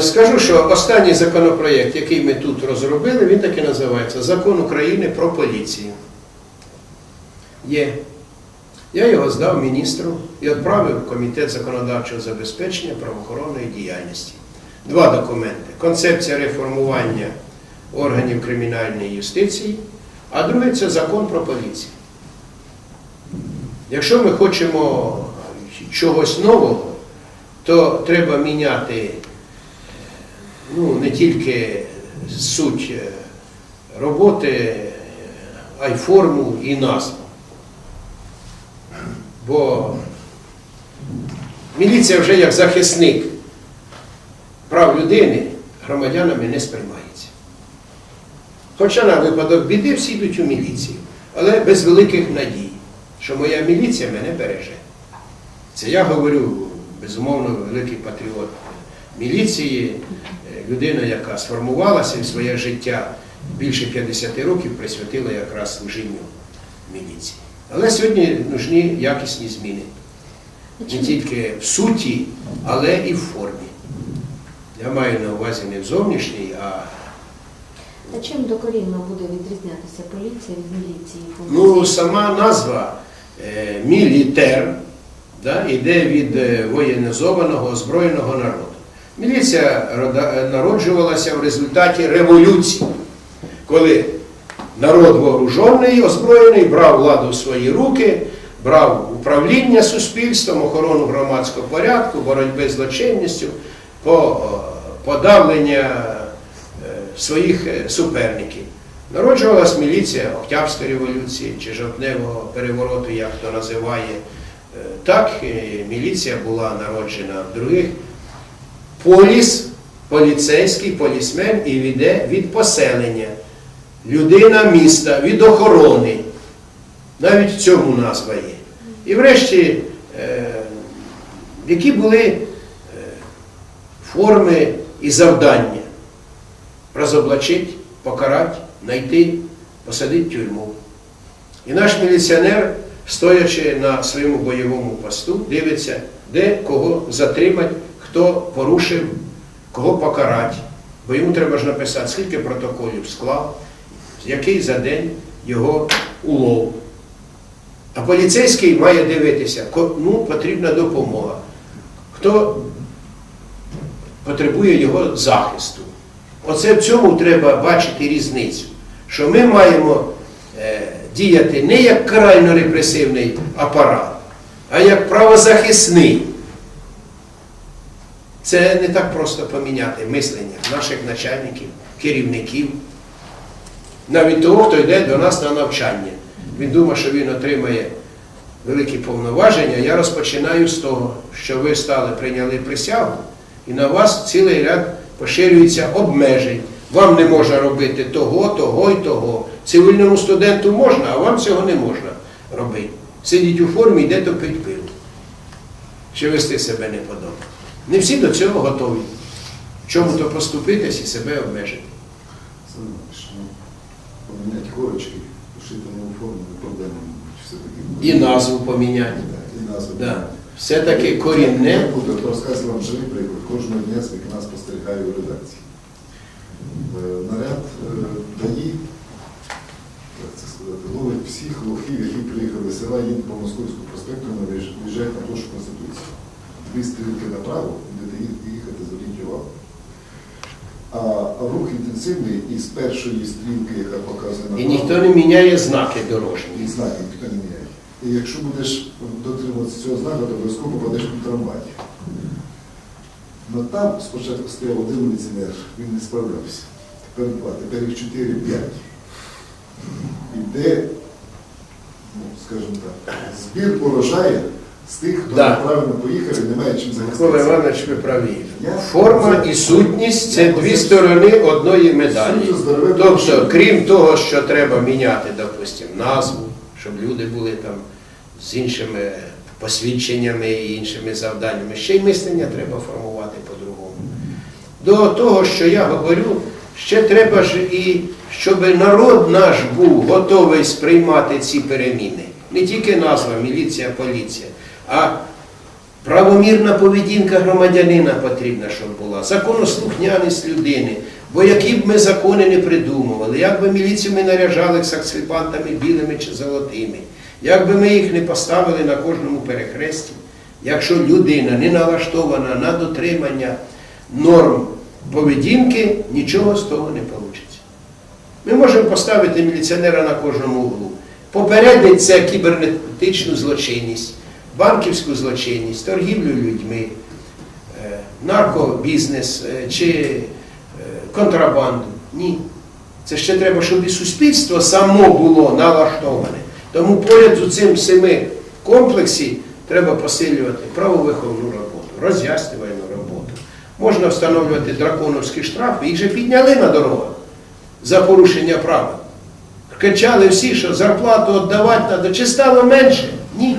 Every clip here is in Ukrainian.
Скажу, що останній законопроєкт, який ми тут розробили, він так і називається Закон України про поліцію. Є. Я його здав міністру і відправив в Комітет законодавчого забезпечення правоохоронної діяльності. Два документи: концепція реформування органів кримінальної юстиції, а друге це закон про поліцію. Якщо ми хочемо чогось нового, то треба міняти ну, не тільки суть е, роботи, а й форму і назву. Бо міліція вже як захисник прав людини громадянами не сприймається. Хоча на випадок біди всі йдуть у міліцію, але без великих надій, що моя міліція мене береже. Це я говорю, безумовно, великий патріот міліції, е, людина, яка сформувалася і своє життя більше 50 років присвятила якраз служінню міліції. Але сьогодні нужні якісні зміни. Не тільки в суті, але і в формі. Я маю на увазі не в зовнішній, а А чим докорінно буде відрізнятися поліція від міліції? ну, сама назва е, мілітер да, іде від е, воєнізованого озброєного народу. Міліція е, народжувалася в результаті революції, коли народ вооружений, озброєний, брав владу в свої руки, брав управління суспільством, охорону громадського порядку, боротьби з злочинністю, е, подавлення е, своїх суперників. Народжувалась міліція Октябрської революції чи жовтневого перевороту, як хто називає. Так, міліція була народжена в других. Поліс, поліцейський, полісмен і віде від поселення. Людина міста, від охорони. Навіть в цьому назва є. І врешті, е, які були е, форми і завдання розоблачити, покарати, знайти, посадити тюрму. І наш міліціонер, стоячи на своєму бойовому посту, дивиться, де кого затримати, хто порушив, кого покарати. Бо йому треба ж написати, скільки протоколів склав, який за день його улов. А поліцейський має дивитися, кому потрібна допомога, хто потребує його захисту. Оце в цьому треба бачити різницю, що ми маємо е, діяти не як карально-репресивний апарат, а як правозахисний. Це не так просто поміняти мислення наших начальників, керівників, навіть того, хто йде до нас на навчання. Він думає, що він отримає великі повноваження. Я розпочинаю з того, що ви стали, прийняли присягу, і на вас цілий ряд поширюється обмежень. Вам не можна робити того, того і того. Цивільному студенту можна, а вам цього не можна робити. Сидіть у формі, йде пить пиво. Чи вести себе не подобно. Не всі до цього готові. В чому то поступитись і себе обмежити. Ну, поміняти корочки, пошити нову форму, не проблема. Все-таки І назву поміняти. І назву. Да. Все-таки корінне. Я буду розказувати вам живий приклад. Кожного дня скільки нас спостерігає у редакції. Е, Наряд е, ДАІ, як це сказати, ловить всіх лохів, які приїхали з села, їдуть по Московському проспекту, виїж- виїжджають на площу Конституції. Дві стрілки направо, будете їхати, зверніть увагу. А рух інтенсивний і з першої стрілки, яка показує І ніхто не міняє знаки дорожні. і знаки ніхто не міняє. І якщо будеш дотримуватися цього знаку, то обов'язково попадеш під трамвай. Ну там спочатку стояв один міліціонер, він не справлявся. Тепер два, тепер їх 4-5. Іде, ну, скажімо так, збір урожаю з тих, хто Да. неправильно поїхав і не має чим Микола. Іванович, ви праві. Я- Форма і сутність це дві сторони одної медалі. Тобто, крім того, що треба міняти, допустимо, назву, щоб люди були там з іншими посвідченнями і іншими завданнями, ще й мислення треба формувати по-другому. До того, що я говорю, ще треба ж і, щоб народ наш був готовий сприймати ці переміни. Не тільки назва, міліція, поліція, а Правомірна поведінка громадянина потрібна, щоб була, законослухняність людини. Бо які б ми закони не придумували, як би міліцію ми наряжали саксифантами білими чи золотими, як би ми їх не поставили на кожному перехресті, якщо людина не налаштована на дотримання норм поведінки, нічого з того не вийде. Ми можемо поставити міліціонера на кожному углу. Попередить це кібернетичну злочинність, банківську злочинність, торгівлю людьми, е, наркобізнес е, чи е, контрабанду. Ні. Це ще треба, щоб і суспільство само було налаштоване. Тому поряд з цим семи комплексі треба посилювати правовиховну роботу, роз'яснювальну роботу. Можна встановлювати драконовські штрафи, їх же підняли на дорогах за порушення правил. Кричали всі, що зарплату віддавати треба. Чи стало менше? Ні.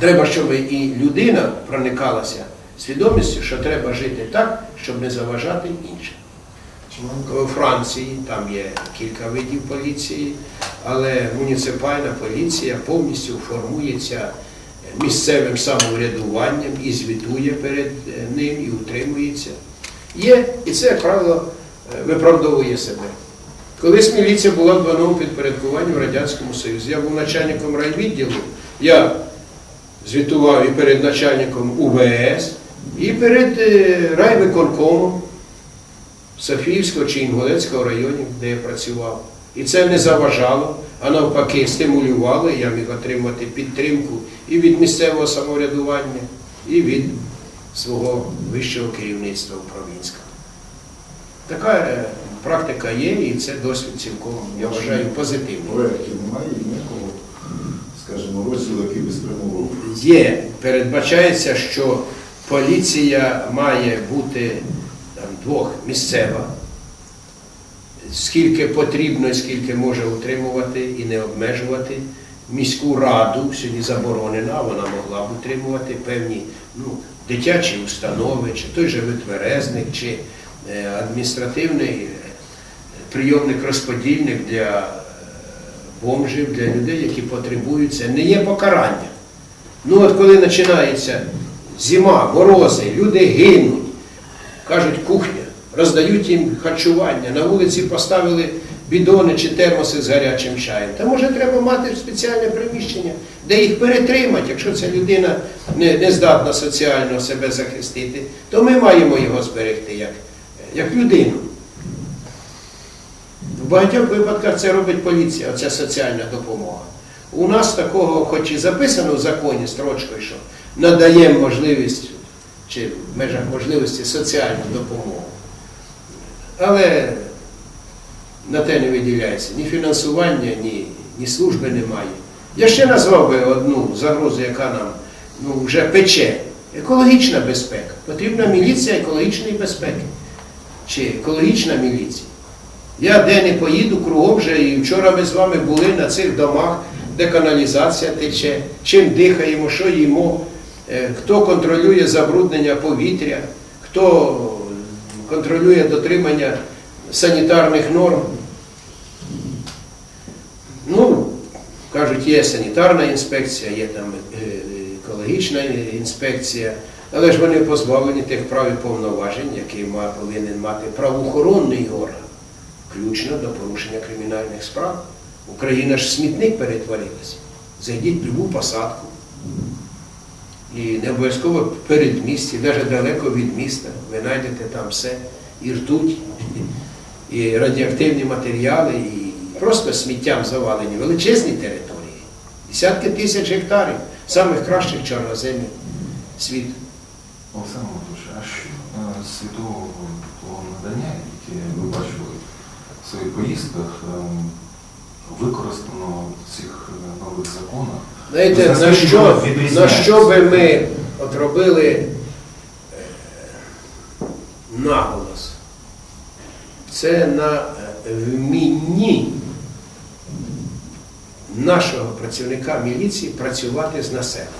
Треба, щоб і людина проникалася свідомістю, що треба жити так, щоб не заважати іншим. У Франції там є кілька видів поліції, але муніципальна поліція повністю формується місцевим самоврядуванням і звітує перед е, ним і утримується. Є, і це, як правило, е, виправдовує себе. Колись міліція була в двойному підпорядкуванні в Радянському Союзі. Я був начальником райвідділу, я звітував і перед начальником УВС, і перед е, райвиконкомом Софіївського чи Інгулецького районів, де я працював. І це не заважало, а навпаки стимулювало, я міг отримати підтримку і від місцевого самоврядування, і від свого вищого керівництва управлінського. Така е, практика є, і це досвід цілком, я вважаю, позитивний. Скажімо, розділу, який би спрямовував. Є, передбачається, що поліція має бути там, двох місцева, скільки потрібно скільки може утримувати і не обмежувати. Міську раду сьогодні заборонена, вона могла б утримувати певні ну, дитячі установи, чи той же витверезник, чи е, адміністративний е, прийомник-розподільник для бомжів, для людей, які потребують це. Не є покарання. Ну от коли починається зима, морози, люди гинуть, кажуть кухня, роздають їм харчування, на вулиці поставили бідони чи термоси з гарячим чаєм. Та може треба мати спеціальне приміщення, де їх перетримати, якщо ця людина не, не здатна соціально себе захистити, то ми маємо його зберегти як, як людину. В багатьох випадках це робить поліція, оця соціальна допомога. У нас такого, хоч і записано в законі строчкою, що надаємо можливість чи в межах можливості соціальну допомогу. Але на те не виділяється ні фінансування, ні, ні служби немає. Я ще назвав би одну загрозу, яка нам ну, вже пече. Екологічна безпека. Потрібна міліція екологічної безпеки. Чи екологічна міліція. Я де не поїду, кругом вже і вчора ми з вами були на цих домах, де каналізація тече, чим дихаємо, що їмо, е, хто контролює забруднення повітря, хто контролює дотримання санітарних норм. Ну, кажуть, є санітарна інспекція, є там е, екологічна інспекція, але ж вони позбавлені тих прав і повноважень, які повинен мати правоохоронний орган включно до порушення кримінальних справ. Україна ж смітник перетворилася. Зайдіть в любу посадку. І не обов'язково перед місті, навіть далеко від міста. Ви знайдете там все. І ртуть, і радіоактивні матеріали, і просто сміттям завалені величезні території. Десятки тисяч гектарів самих кращих чорноземів світу. Олександр Анатолійович, а що е, світового надання, яке своїх поїздках, ем, використано в цих е, нових законах? Знаєте, на що, на що би ми от робили е, наголос? Це на е, вмінні нашого працівника міліції працювати з населенням.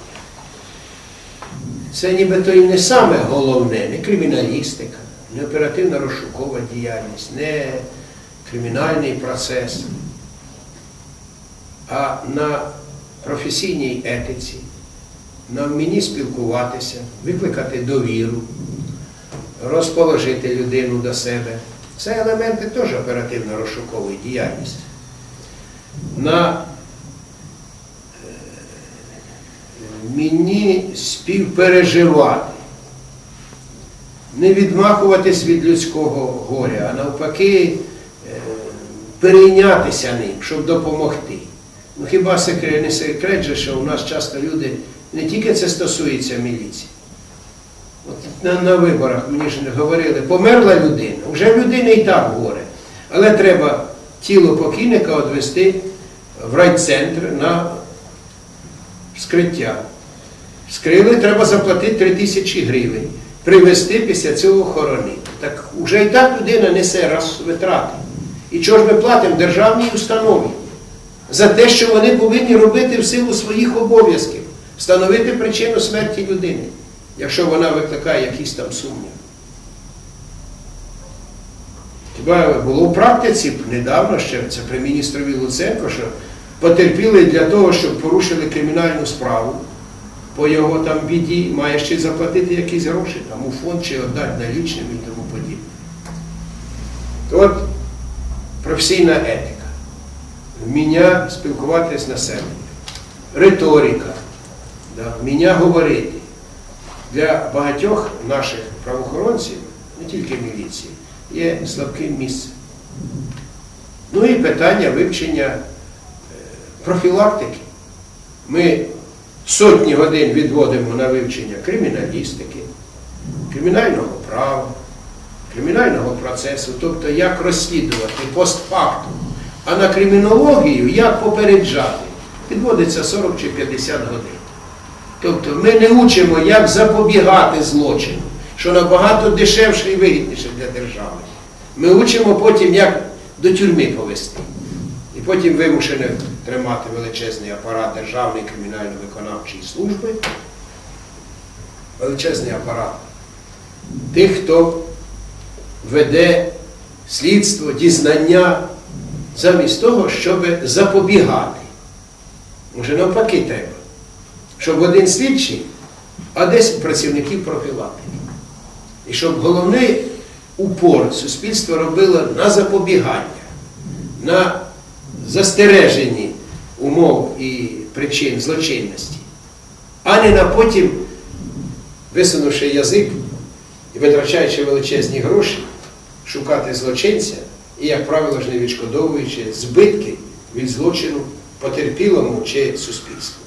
Це нібито і не саме головне, не криміналістика, не оперативна розшукова діяльність, не кримінальний процес, а на професійній етиці, на вмінні спілкуватися, викликати довіру, розположити людину до себе. Це елементи теж оперативно-розшукової діяльності. На е, вмінні співпереживати, не відмахуватись від людського горя, а навпаки перейнятися ним, щоб допомогти. Ну хіба секрет, не секрет же, що у нас часто люди, не тільки це стосується міліції. От на, на виборах мені ж говорили, померла людина, вже в людини і так горе. Але треба тіло покійника відвести в райцентр на вскриття. Вскрили, треба заплатити 3 тисячі гривень. Привезти після цього хоронити. Так вже і так людина несе раз витрати. І чого ж ми платимо державній установі? За те, що вони повинні робити в силу своїх обов'язків, встановити причину смерті людини, якщо вона викликає якісь там сумніви. Хіба було в практиці недавно ще, це при міністрові Луценко, що потерпіли для того, щоб порушили кримінальну справу по його там біді, має ще заплатити якісь гроші, там у фонд чи віддати налічним і тому подібне. От професійна етика, вміння спілкуватися з населенням, риторика, да, вміння говорити. Для багатьох наших правоохоронців, не тільки міліції, є слабким місцем. Ну і питання вивчення е, профілактики. Ми сотні годин відводимо на вивчення криміналістики, кримінального права, кримінального процесу, тобто як розслідувати постфактум. А на кримінологію як попереджати, підводиться 40 чи 50 годин. Тобто ми не учимо, як запобігати злочину, що набагато дешевше і вигідніше для держави. Ми учимо потім, як до тюрми повести. І потім вимушені тримати величезний апарат Державної кримінально-виконавчої служби, величезний апарат тих, хто веде слідство, дізнання, замість того, щоб запобігати. Може, навпаки треба щоб один слідчий, а 10 працівників профілактики. І щоб головний упор суспільство робило на запобігання, на застереженні умов і причин злочинності, а не на потім, висунувши язик і витрачаючи величезні гроші, шукати злочинця і, як правило, ж не відшкодовуючи збитки від злочину потерпілому чи суспільству.